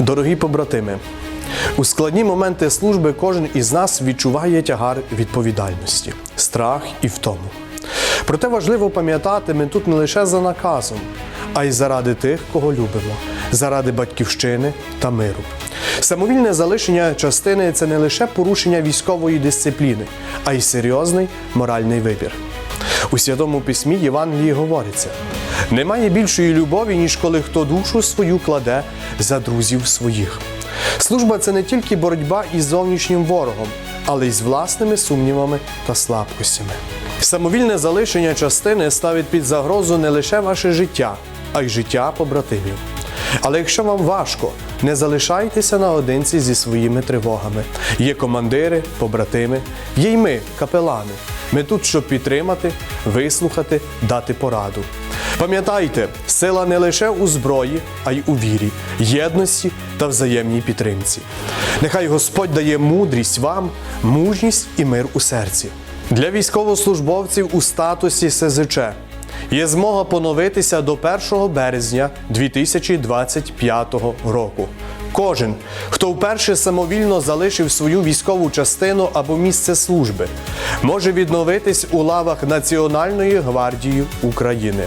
Дорогі побратими, у складні моменти служби кожен із нас відчуває тягар відповідальності, страх і втому. Проте важливо пам'ятати, ми тут не лише за наказом, а й заради тих, кого любимо, заради батьківщини та миру. Самовільне залишення частини це не лише порушення військової дисципліни, а й серйозний моральний вибір. У Святому Письмі Євангелії говориться: немає більшої любові, ніж коли хто душу свою кладе за друзів своїх. Служба це не тільки боротьба із зовнішнім ворогом, але й з власними сумнівами та слабкостями. Самовільне залишення частини ставить під загрозу не лише ваше життя, а й життя побратимів. Але якщо вам важко, не залишайтеся наодинці зі своїми тривогами. Є командири, побратими, є й ми, капелани. Ми тут, щоб підтримати, вислухати, дати пораду. Пам'ятайте, сила не лише у зброї, а й у вірі, єдності та взаємній підтримці. Нехай Господь дає мудрість вам, мужність і мир у серці. Для військовослужбовців у статусі СЗЧ є змога поновитися до 1 березня 2025 року. Кожен, хто вперше самовільно залишив свою військову частину або місце служби, може відновитись у лавах Національної гвардії України.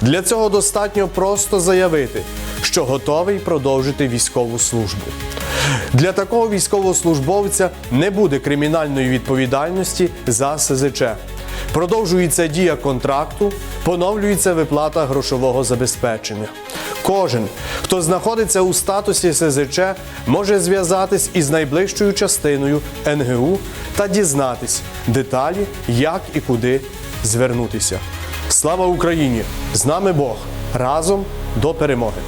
Для цього достатньо просто заявити, що готовий продовжити військову службу. Для такого військовослужбовця не буде кримінальної відповідальності за СЗЧ. Продовжується дія контракту, поновлюється виплата грошового забезпечення. Кожен, хто знаходиться у статусі СЗЧ, може зв'язатись із найближчою частиною НГУ та дізнатись деталі, як і куди звернутися. Слава Україні! З нами Бог! Разом до перемоги!